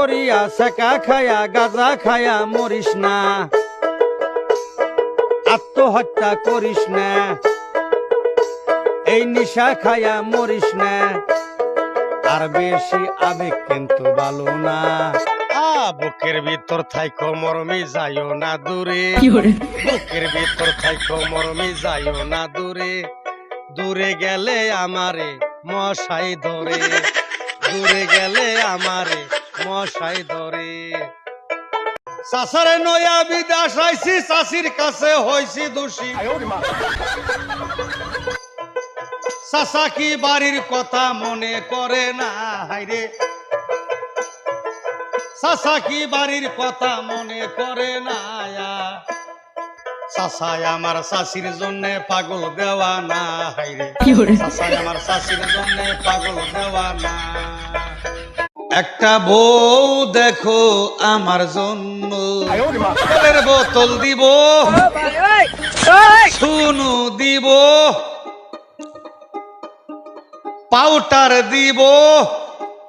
করিয়া সেকা খায়া গাজা খায়া মরিস না। আত্মহত্যা করিস না। এই নিশা খায়া মরিস না। আর বেশি আবেগ কিন্তু ভালো না। বুকের ভিতর থাইকো মরমি যাইও না দূরে। বুকের ভিতর থাইকো মরমি যাইও না দূরে। দূরে গেলে আমারে মশাই ধরে। দূরে গেলে আমারে মশাই ধরে। সাসারে নয়া বিদাস আইছি চাষির কাছে হইছি দোষী। সাসা কি বাড়ির কথা মনে করে না? হাইরে সাসা কি বাড়ির কথা মনে করে না? সাসাই আমার শাশির জন্য পাগল দেওয়া না হাইরে সাসাই আমার শাশির জন্য পাগল দেওয়া না। একটা বউ দেখো আমার জন্য। বোতল দিব শুনু দিব, পাউডার দিব,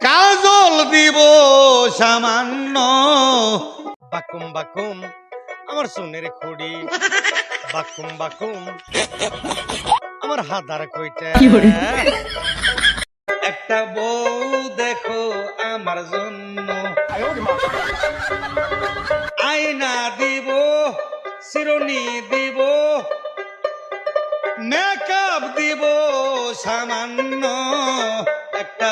কাজল দিব সামান্য। বাকুম বাকুম, আমার সোনের খুড়ি। বাকুম বাকুম, আমার হাদার কইটা। একটা বউ দেখো আমার জন্য। আয়না দিব শিরনি দিব মেকআপ দিব সামান্য একটা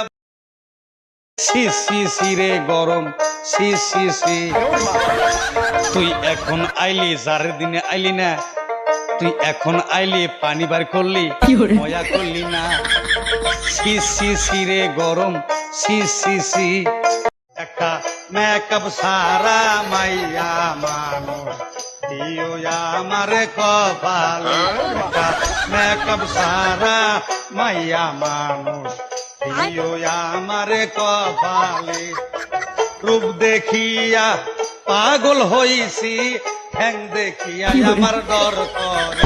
সি সি সি রে গরম সি সি সি। তুই এখন আইলি যার দিনে আইলি না তুই এখন আইলি পানি বার করলি মজা করলি না। সি সি সি রে গরম সি সি সি। একটা মেকআপ সারা মাইয়া মানুষ দিও আমার কপালে। একটা মেকআপ সারা মাইয়া মানুষ দিও আমার কপালে। রূপ দেখিয়া পাগল হইছি ঠ্যাং দেখিয়া আমার ডর করে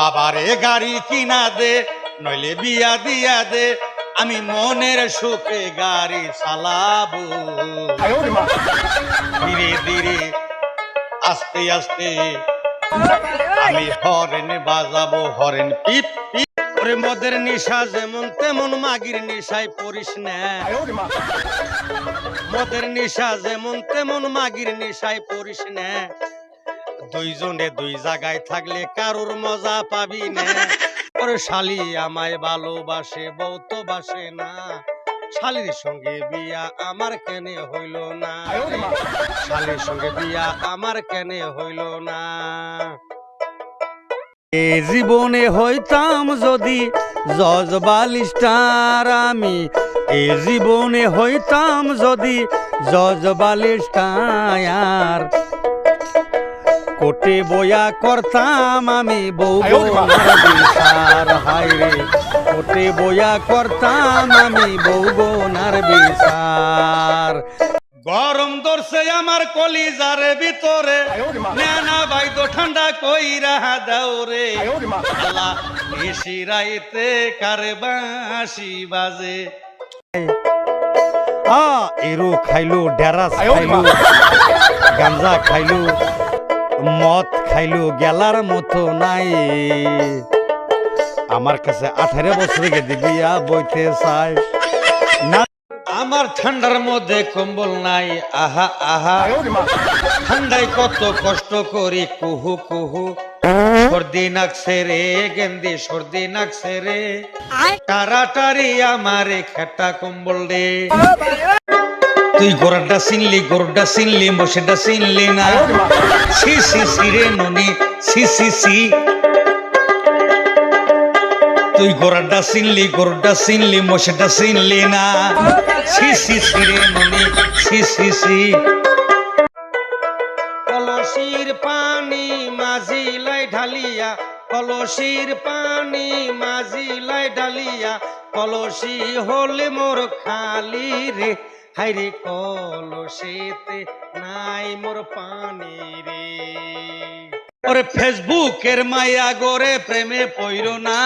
বাবারে গাড়ি কিনা দে, নইলে বিয়া দিয়া দে, আমি মনের সুখে গাড়ি চালাবো। ধীরে ধীরে, আস্তে আস্তে আমি হরেন বাজাবো, হরেন পিপ মদের নিশা যেমন তেমন মাগির নিশায় পড়িস না। মদের নিশা যেমন তেমন মাগির নিশায় পড়িস না। দুইজনে দুই জায়গায় থাকলে কারোর মজা পাবি না। ওরে শালি আমায় ভালোবাসে, বউ তো বাসে না। শালির সঙ্গে বিয়া আমার কেনে হইল না। শালির সঙ্গে বিয়া আমার কেনে হইল না। এ জীবনে হইতাম যদি জজ বালিস্টার আমি। এ জীবনে হইতাম যদি জজ বালিস্টার কোটে বয়া করতাম আমি বউ বিচার হাইরে কোটে বয়া করতাম আমি বউ বোনার বিচার। গরম দর্শে আমার কলিজার ভিতরে। নানা ভাই তো ঠান্ডা কইরা দাও রে। আল্লাহ নিশি রাইতে কারে বাঁশি বাজে। আ এরো খাইলো ডেরাস খাইলো গাঞ্জা খাইলো। মদ খাইলো গেলার মতো নাই। আমার কাছে আঠারো বছর গেদি বিয়া বইতে চাই। না আমার ঠান্ডার মধ্যে কম্বল নাই। আহা আহা। ঠান্ডায় কত কষ্ট করি কুহু কুহু। সর্দি নাকছে রে গেন্দি সর্দি নাকছে রে টারাটারি আমারে খেটা কম্বল রে তুই গোড়াটা চিনলি গরুটা চিনলি মশেটা চিনলি না। সি সি সি রে ননি সি সি সি তুই গোড়াটা চিনলি গরুটা চিনলি মশেটা চিনলি না। সি সি সি রে ননি সি সি সি কলসির পানি মাঝিলাই ঢালিয়া, কলসির পানি মাঝিলাই ঢালিয়া, কলসি হলে মোর খালি রে। হাইরে কলসিতে নাই মোর পানি রে। ওরে ফেসবুকের মায়া গোরে প্রেমে পইরো না।